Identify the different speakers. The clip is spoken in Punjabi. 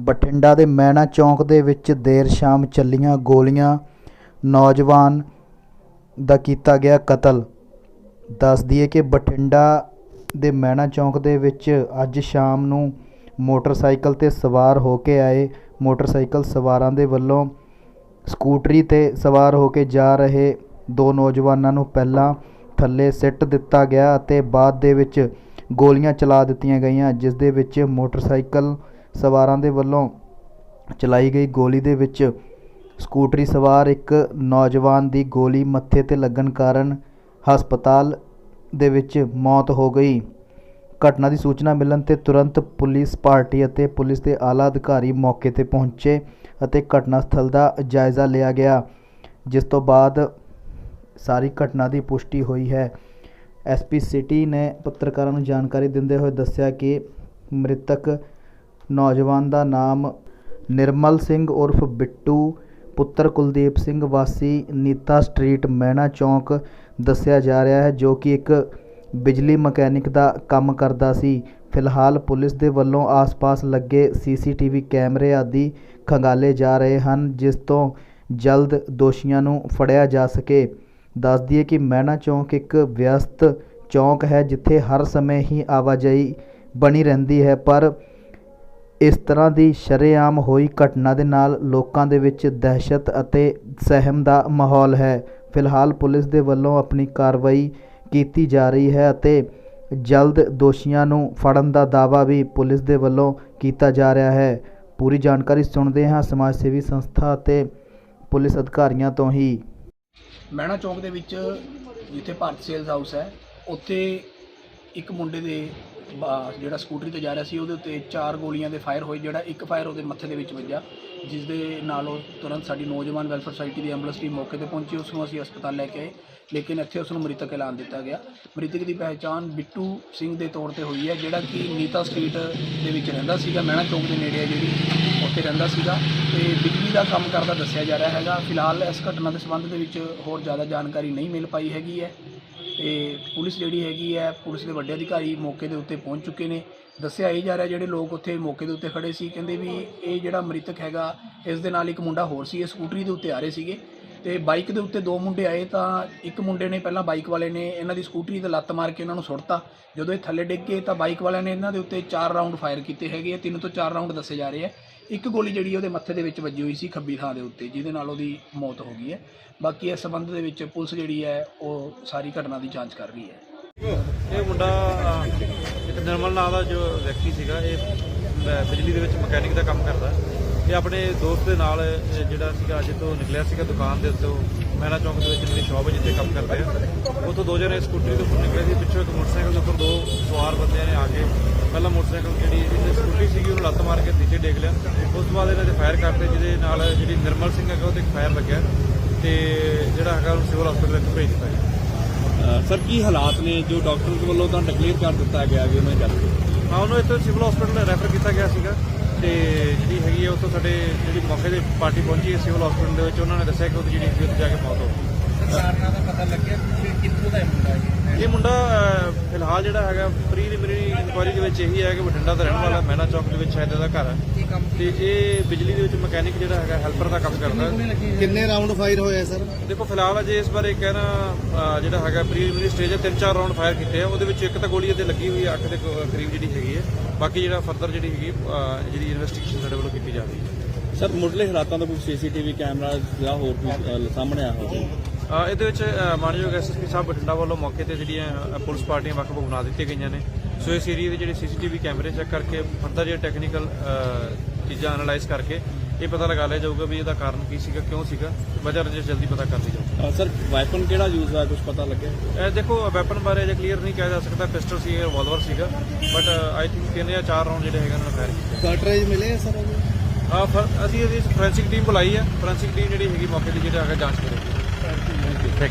Speaker 1: ਬਠਿੰਡਾ ਦੇ ਮੈਣਾ ਚੌਂਕ ਦੇ ਵਿੱਚ ਦੇਰ ਸ਼ਾਮ ਚੱਲੀਆਂ ਗੋਲੀਆਂ ਨੌਜਵਾਨ ਦਾ ਕੀਤਾ ਗਿਆ ਕਤਲ। ਦੱਸ ਦਈਏ ਕਿ ਬਠਿੰਡਾ ਦੇ ਮੈਣਾ ਚੌਂਕ ਦੇ ਵਿੱਚ ਅੱਜ ਸ਼ਾਮ ਨੂੰ ਮੋਟਰਸਾਈਕਲ ਤੇ ਸਵਾਰ ਹੋ ਕੇ ਆਏ ਮੋਟਰਸਾਈਕਲ ਸਵਾਰਾਂ ਦੇ ਵੱਲੋਂ ਸਕੂਟਰੀ ਤੇ ਸਵਾਰ ਹੋ ਕੇ ਜਾ ਰਹੇ ਦੋ ਨੌਜਵਾਨਾਂ ਨੂੰ ਪਹਿਲਾਂ ਥੱਲੇ ਸਿੱਟ ਦਿੱਤਾ ਗਿਆ ਅਤੇ ਬਾਅਦ ਦੇ ਵਿੱਚ ਗੋਲੀਆਂ ਚਲਾ ਦਿੱਤੀਆਂ ਗਈਆਂ, ਜਿਸ ਦੇ ਵਿੱਚ ਮੋਟਰਸਾਈਕਲ ਸਵਾਰਾਂ ਦੇ ਵੱਲੋਂ ਚਲਾਈ ਗਈ ਗੋਲੀ ਦੇ ਵਿੱਚ ਸਕੂਟਰੀ ਸਵਾਰ ਇੱਕ ਨੌਜਵਾਨ ਦੀ ਗੋਲੀ ਮੱਥੇ ਤੇ ਲੱਗਣ ਕਾਰਨ ਹਸਪਤਾਲ ਦੇ ਵਿੱਚ ਮੌਤ ਹੋ ਗਈ। ਘਟਨਾ ਦੀ ਸੂਚਨਾ ਮਿਲਣ ਤੇ ਤੁਰੰਤ ਪੁਲਿਸ ਪਾਰਟੀ ਅਤੇ ਪੁਲਿਸ ਦੇ ਆਲਾ ਅਧਿਕਾਰੀ ਮੌਕੇ ਤੇ ਪਹੁੰਚੇ ਅਤੇ ਘਟਨਾ ਸਥਲ ਦਾ ਜਾਇਜ਼ਾ ਲਿਆ ਗਿਆ, ਜਿਸ ਤੋਂ ਬਾਅਦ ਸਾਰੀ ਘਟਨਾ ਦੀ ਪੁਸ਼ਟੀ ਹੋਈ ਹੈ। ਐਸਪੀ ਸਿਟੀ ਨੇ ਪੱਤਰਕਾਰਾਂ ਨੂੰ ਜਾਣਕਾਰੀ ਦਿੰਦੇ ਹੋਏ ਦੱਸਿਆ ਕਿ ਮ੍ਰਿਤਕ ਨੌਜਵਾਨ ਦਾ ਨਾਮ ਨਿਰਮਲ ਸਿੰਘ ਉਰਫ ਬਿੱਟੂ, ਪੁੱਤਰ ਕੁਲਦੀਪ ਸਿੰਘ ਵਾਸੀ, ਨੀਤਾ ਸਟਰੀਟ ਮਹਿਣਾ ਚੌਂਕ ਦੱਸਿਆ ਜਾ ਰਿਹਾ ਹੈ, ਜੋ ਕਿ ਇੱਕ ਬਿਜਲੀ ਮਕੈਨਿਕ ਦਾ ਕੰਮ ਕਰਦਾ ਸੀ। ਫਿਲਹਾਲ ਪੁਲਿਸ ਦੇ ਵੱਲੋਂ ਆਸ-ਪਾਸ ਲੱਗੇ ਸੀਸੀਟੀਵੀ ਕੈਮਰੇ ਆਦਿ ਖੰਗਾਲੇ ਜਾ ਰਹੇ ਹਨ, ਜਿਸ ਤੋਂ ਜਲਦ ਦੋਸ਼ੀਆਂ ਨੂੰ ਫੜਿਆ ਜਾ ਸਕੇ। ਦੱਸ ਦਈਏ ਕਿ ਮਹਿਣਾ ਚੌਂਕ ਇੱਕ ਵਿਅਸਤ ਚੌਂਕ ਹੈ, ਜਿੱਥੇ ਹਰ ਸਮੇਂ ਹੀ ਆਵਾਜਾਈ ਬਣੀ ਰਹਿੰਦੀ ਹੈ, ਪਰ ਇਸ ਤਰ੍ਹਾਂ ਦੀ ਸ਼ਰੇਆਮ ਹੋਈ ਘਟਨਾ ਦੇ ਨਾਲ ਲੋਕਾਂ ਦੇ ਵਿੱਚ ਦਹਿਸ਼ਤ ਅਤੇ ਸਹਿਮ ਦਾ ਮਾਹੌਲ ਹੈ। ਫਿਲਹਾਲ ਪੁਲਿਸ ਦੇ ਵੱਲੋਂ ਆਪਣੀ ਕਾਰਵਾਈ ਕੀਤੀ ਜਾ ਰਹੀ ਹੈ ਅਤੇ ਜਲਦ ਦੋਸ਼ੀਆਂ ਨੂੰ ਫੜਨ ਦਾ ਦਾਅਵਾ ਵੀ ਪੁਲਿਸ ਦੇ ਵੱਲੋਂ ਕੀਤਾ ਜਾ ਰਿਹਾ ਹੈ। ਪੂਰੀ ਜਾਣਕਾਰੀ ਸੁਣਦੇ ਹਾਂ ਸਮਾਜ ਸੇਵੀ ਸੰਸਥਾ ਅਤੇ ਪੁਲਿਸ ਅਧਿਕਾਰੀਆਂ ਤੋਂ ਹੀ।
Speaker 2: ਮਹਿਣਾ ਚੌਂਕ ਦੇ ਵਿੱਚ ਜਿੱਥੇ ਭਾਰਤ ਸੇਲਸ ਹਾਊਸ ਹੈ, ਉੱਥੇ ਇੱਕ ਮੁੰਡੇ ਦੇ ਜਿਹੜਾ ਸਕੂਟਰੀ ਤੇ ਜਾ ਰਿਹਾ ਸੀ, ਉਹਦੇ ਉੱਤੇ ਚਾਰ ਗੋਲੀਆਂ ਦੇ ਫਾਇਰ ਹੋਏ, ਜਿਹੜਾ ਇੱਕ ਫਾਇਰ ਉਹਦੇ ਮੱਥੇ ਦੇ ਵਿੱਚ ਵੱਜਾ ਜਿਸ ਦੇ ਨਾਲ ਉਹ ਤੁਰੰਤ ਸਾਡੀ ਨੌਜਵਾਨ ਵੈਲਫੇਅਰ ਸੁਸਾਇਟੀ ਦੀ ਐਂਬੂਲੈਂਸ ਟੀਮ ਮੌਕੇ ਤੇ ਪਹੁੰਚੀ, ਉਸ ਨੂੰ ਅਸੀਂ ਹਸਪਤਾਲ ਲੈ ਕੇ ਆਏ, ਲੇਕਿਨ ਇੱਥੇ ਉਸ ਨੂੰ ਮ੍ਰਿਤਕ ਐਲਾਨ ਦਿੱਤਾ ਗਿਆ। ਮ੍ਰਿਤਕ ਦੀ ਪਹਿਚਾਣ ਬਿੱਟੂ ਸਿੰਘ ਦੇ ਤੌਰ ਤੇ ਹੋਈ ਹੈ, ਜਿਹੜਾ ਕਿ ਨੀਤਾ ਸਟਰੀਟ ਦੇ ਵਿੱਚ ਰਹਿੰਦਾ ਸੀਗਾ, ਮਹਿਣਾ ਚੌਂਕ ਦੇ ਨੇੜੇ ਹੈ ਜਿਹੜੀ, ਉੱਥੇ ਰਹਿੰਦਾ ਸੀਗਾ। ਤੇ ਬਿਜਲੀ ਦਾ ਕੰਮ ਕਰਦਾ ਦੱਸਿਆ ਜਾ ਰਿਹਾ ਹੈਗਾ। ਫਿਲਹਾਲ ਇਸ ਘਟਨਾ ਦੇ ਸੰਬੰਧ ਦੇ ਵਿੱਚ ਹੋਰ ਜ਼ਿਆਦਾ ਜਾਣਕਾਰੀ ਨਹੀਂ ਮਿਲ ਪਾਈ ਹੈਗੀ ਹੈ। ਤੇ ਪੁਲਿਸ ਜਿਹੜੀ ਹੈਗੀ ਹੈ ਪੁਲਿਸ ਦੇ ਵੱਡੇ ਅਧਿਕਾਰੀ ਮੌਕੇ ਦੇ ਉੱਤੇ ਪਹੁੰਚ ਚੁੱਕੇ ਨੇ। ਦੱਸਿਆ ਇਹ ਜਾ ਰਿਹਾ ਜਿਹੜੇ ਲੋਕ ਉੱਥੇ ਮੌਕੇ ਦੇ ਉੱਤੇ ਖੜੇ ਸੀ, ਕਹਿੰਦੇ ਵੀ ਇਹ ਜਿਹੜਾ ਮ੍ਰਿਤਕ ਹੈਗਾ, ਇਸ ਦੇ ਨਾਲ ਇੱਕ ਮੁੰਡਾ ਹੋਰ ਸੀ, ਇਹ ਸਕੂਟਰੀ ਦੇ ਉੱਤੇ ਆ ਰਹੇ ਸੀਗੇ। ਤੇ ਬਾਈਕ ਦੇ ਉੱਤੇ ਦੋ ਮੁੰਡੇ ਆਏ ਤਾਂ ਇੱਕ ਮੁੰਡੇ ਨੇ ਪਹਿਲਾਂ ਬਾਈਕ ਵਾਲੇ ਨੇ ਇਹਨਾਂ ਦੀ ਸਕੂਟਰੀ ਤੇ ਲੱਤ ਮਾਰ ਕੇ ਇਹਨਾਂ ਨੂੰ ਸੁੱਟਤਾ। ਜਦੋਂ ਇਹ ਥੱਲੇ ਡਿੱਗ ਗਏ ਤਾਂ ਬਾਈਕ ਵਾਲਿਆਂ ਨੇ ਇਹਨਾਂ ਦੇ ਉੱਤੇ ਚਾਰ ਰਾਉਂਡ ਫਾਇਰ ਕੀਤੇ ਹੈਗੇ ਆ। ਤਿੰਨ ਤੋਂ ਚਾਰ ਰਾਉਂਡ ਦੱਸੇ ਜਾ ਰਹੇ ਆ। ਇੱਕ ਗੋਲੀ ਜਿਹੜੀ ਉਹਦੇ ਮੱਥੇ ਦੇ ਵਿੱਚ ਵੱਜੀ ਹੋਈ ਸੀ ਖੱਬੀ ਥਾਂ ਦੇ ਉੱਤੇ, ਜਿਹਦੇ ਨਾਲ ਉਹਦੀ ਮੌਤ ਹੋ ਗਈ ਹੈ। ਬਾਕੀ ਇਸ ਸੰਬੰਧ ਦੇ ਵਿੱਚ ਪੁਲਿਸ ਜਿਹੜੀ ਹੈ, ਉਹ ਸਾਰੀ ਘਟਨਾ ਦੀ ਜਾਂਚ ਕਰ ਰਹੀ ਹੈ।
Speaker 3: ਇਹ ਮੁੰਡਾ ਇੱਕ ਨਿਰਮਲ ਨਾਂ ਦਾ ਜੋ ਵਿਅਕਤੀ ਸੀਗਾ, ਇਹ ਬਿਜਲੀ ਦੇ ਵਿੱਚ ਮਕੈਨਿਕ ਦਾ ਕੰਮ ਕਰਦਾ। ਇਹ ਆਪਣੇ ਦੋਸਤ ਦੇ ਨਾਲ ਜਿਹੜਾ ਸੀਗਾ ਅੱਜ ਤੋਂ ਨਿਕਲਿਆ ਸੀਗਾ ਦੁਕਾਨ ਦੇ ਉੱਤੇ ਮਹਿਲਾ ਚੌਂਕ ਦੇ ਵਿੱਚ ਜਿਹੜੀ ਸ਼ਾਪ ਹੈ ਜਿੱਥੇ ਕੰਮ ਕਰਦੇ ਆ। ਉੱਥੋਂ ਦੋ ਜਣੇ ਸਕੂਟਰੀ ਉੱਪਰ ਨਿਕਲੇ ਸੀ ਪਿੱਛੋਂ ਇੱਕ ਮੋਟਰਸਾਈਕਲ ਦੇ ਉੱਪਰ ਦੋ ਸਵਾਰ ਬੰਦਿਆਂ ਨੇ ਆ ਕੇ ਪਹਿਲਾਂ ਮੋਟਰਸਾਈਕਲ ਜਿਹੜੀ ਇਹਦੀ ਸਕੂਟਰੀ ਸੀਗੀ ਉਹਨੂੰ ਲੱਤ ਮਾਰ ਕੇ ਨੀਚੇ ਡੇਗ ਲਿਆ। ਉਸ ਤੋਂ ਬਾਅਦ ਇਹਨਾਂ ਦੇ ਫਾਇਰ ਕਰਤੇ ਜਿਹਦੇ ਨਾਲ ਜਿਹੜੀ ਨਿਰਮਲ ਸਿੰਘ ਹੈਗਾ ਉਹਦੇ ਇੱਕ ਫਾਇਰ ਲੱਗਿਆ ਤੇ ਜਿਹੜਾ ਹੈਗਾ ਉਹ ਸਿਵਲ ਹਸਪੀਟਲ ਵਿੱਚ ਭੇਜ ਦਿੱਤਾ ਗਿਆ।
Speaker 4: ਸਰ ਕੀ ਹਾਲਾਤ ਨੇ? ਜੋ ਡਾਕਟਰ ਵੱਲੋਂ ਤਾਂ ਡਿਕਲੇਅਰ ਕਰ ਦਿੱਤਾ ਗਿਆ ਵੀ ਉਹਨਾਂ ਦੀ ਗੱਲ
Speaker 3: ਹਾਂ ਉਹਨੂੰ ਇੱਥੇ ਸਿਵਲ ਹਸਪੀਟਲ ਰੈਫਰ ਕੀਤਾ ਗਿਆ ਸੀਗਾ। ਤੇ ਜਿਹੜੀ ਹੈਗੀ ਹੈ ਉੱਥੋਂ ਸਾਡੇ ਜਿਹੜੀ ਮੌਕੇ ਤੇ ਪਾਰਟੀ ਪਹੁੰਚੀ ਹੈ ਸਿਵਲ ਹਸਪੀਟਲ ਦੇ ਵਿੱਚ ਉਹਨਾਂ ਨੇ ਦੱਸਿਆ ਕਿ ਉਹਦੀ ਜਿਹੜੀ ਹੈਗੀ ਉੱਥੇ ਜਾ ਕੇ ਮੌਤ ਹੋ ਗਈ।
Speaker 2: ਕਾਰਨਾਂ ਦਾ ਪਤਾ ਲੱਗਿਆ ਕਿ ਕਿੱਥੋਂ ਦਾ ਮੁੰਡਾ ਹੈ?
Speaker 3: ਇਹ ਮੁੰਡਾ ਫਿਲਹਾਲ ਜਿਹੜਾ ਹੈਗਾ ਪ੍ਰੀਲਿਮਿਨਰੀ ਇਨਕੁਆਇਰੀ ਦੇ ਵਿੱਚ ਇਹੀ ਹੈ ਕਿ ਬਠਿੰਡਾ ਦਾ ਰਹਿਣ ਵਾਲਾ ਮਹਿਣਾ ਚੌਕ ਦੇ ਵਿੱਚ ਸ਼ਾਇਦ ਇਹਦਾ ਘਰ ਹੈ। ਤੇ ਇਹ ਬਿਜਲੀ ਦੇ ਵਿੱਚ ਮਕੈਨਿਕ ਜਿਹੜਾ ਹੈਗਾ ਹੈਲਪਰ ਦਾ ਕੰਮ ਕਰਦਾ। ਹੈ
Speaker 4: ਕਿੰਨੇ ਰਾਉਂਡ ਫਾਇਰ ਹੋਏ ਸਰ?
Speaker 3: ਦੇਖੋ ਫਿਲਹਾਲ ਅਜੇ ਇਸ ਬਾਰੇ ਕਹਿਣਾ ਜਿਹੜਾ ਹੈਗਾ ਪ੍ਰੀਲਿਮਿਨਰੀ ਸਟੇਜ ਹੈ ਤਿੰਨ ਚਾਰ ਰਾਉਂਡ ਫਾਇਰ ਕੀਤੇ ਆ। ਉਹਦੇ ਵਿੱਚ ਇੱਕ ਤਾਂ ਗੋਲੀ ਇਹਦੇ ਲੱਗੀ ਹੋਈ ਹੈ ਅੱਖ ਦੇ ਕਰੀਬ ਜਿਹੜੀ ਹੈਗੀ ਹੈ। ਬਾਕੀ ਜਿਹੜਾ ਫਰਦਰ ਜਿਹੜੀ ਹੈਗੀ ਜਿਹੜੀ ਇਨਵੈਸਟੀਗੇਸ਼ਨ ਸਾਡੇ ਵੱਲੋਂ ਕੀਤੀ ਜਾ ਰਹੀ ਹੈ।
Speaker 4: ਸਰ ਮੁੱਢਲੇ ਹਾਲਾਤਾਂ ਦਾ ਕੋਈ ਸੀਸੀਟੀਵੀ ਕੈਮਰਾ ਜਾਂ ਹੋਰ ਕੋਈ ਸਾਹਮਣੇ ਆ ਹੋਵੇ?
Speaker 3: ਇਹਦੇ ਵਿੱਚ ਮਾਨਯੋਗ ਐਸਐਸਪੀ ਸਾਹਿਬ ਬਠਿੰਡਾ ਵੱਲੋਂ ਮੌਕੇ ਤੇ ਜਿਹੜੀਆਂ ਪੁਲਿਸ ਪਾਰਟੀਆਂ ਵੱਖ-ਵੱਖ ਬਣਾ ਦਿੱਤੀਆਂ ਗਈਆਂ ਨੇ। ਸੋ ਇਸ ਏਰੀਏ ਦੇ ਜਿਹੜੇ ਸੀਸੀਟੀਵੀ ਕੈਮਰੇ ਚੈੱਕ ਕਰਕੇ ਫਰਦਰ ਜਿਹੜੇ ਟੈਕਨੀਕਲ ਚੀਜ਼ਾਂ ਐਨਾਲਾਈਜ਼ ਕਰਕੇ ਇਹ ਪਤਾ ਲਗਾ ਲਿਆ ਜਾਊਗਾ ਵੀ ਇਹਦਾ ਕਾਰਨ ਕੀ ਸੀਗਾ ਕਿਉਂ ਸੀਗਾ। ਵਜ੍ਹਾ ਰਜਿਸ਼ ਜਲਦੀ ਪਤਾ ਕਰ ਲਈ ਜਾਊਗੀ।
Speaker 4: ਸਰ ਵਾਈਪਨ ਕਿਹੜਾ ਯੂਜ਼ ਹੋਇਆ ਕੁਝ ਪਤਾ ਲੱਗਿਆ?
Speaker 3: ਇਹ ਦੇਖੋ ਵੈਪਨ ਬਾਰੇ ਅਜੇ ਕਲੀਅਰ ਨਹੀਂ ਕਿਹਾ ਜਾ ਸਕਦਾ ਪਿਸਟਲ ਸੀ ਰਿਵਾਲਵਰ ਸੀਗਾ ਬਟ ਆਈ ਥਿੰਕ ਤਿੰਨ ਜਾਂ ਚਾਰ ਰਾਉਂਡ ਜਿਹੜੇ ਹੈਗੇ ਉਹਨਾਂ ਨੇ ਫਾਇਰ ਕੀਤੇ।
Speaker 4: ਕਾਰਟਰੇਜ ਮਿਲੇ ਸਰ
Speaker 3: ਆ ਅਸੀਂ ਇਹਦੀ ਫੋਰੈਂਸਿਕ ਟੀਮ ਬੁਲਾਈ ਹੈ ਫੋਰੈਂਸਿਕ ਟੀਮ ਜਿਹੜੀ ਹੈਗੀ ਮੌਕੇ ਤੇ ਜਿਹੜਾ ਹੈਗਾ ਜਾਂਚ ਕਰੇਗੀ। Thank you.